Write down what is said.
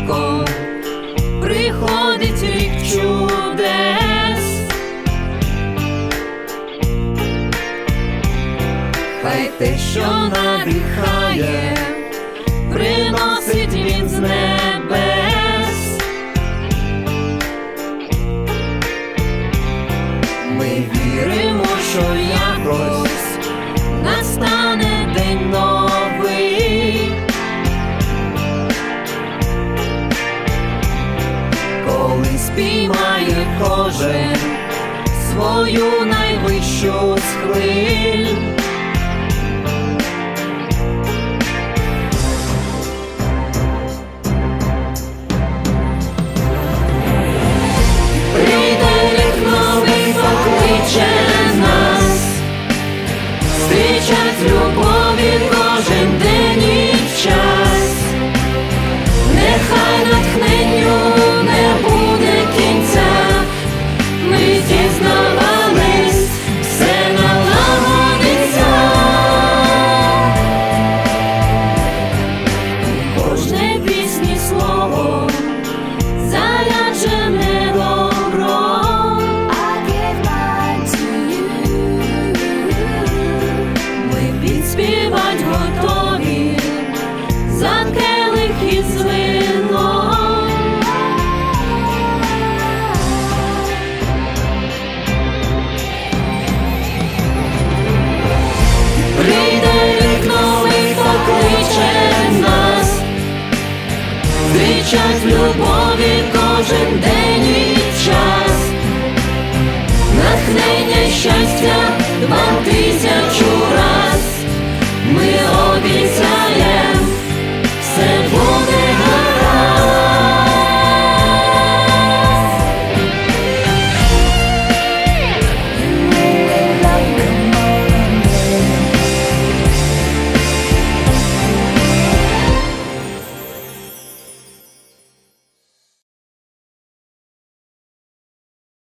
тяжко, приходить рік чудес. Хай те, що надихає, приносить він з небес. Ми віримо, що якось спіймає кожен свою найвищу з зустрічать любові кожен день і час, натхнення щастя два тисячу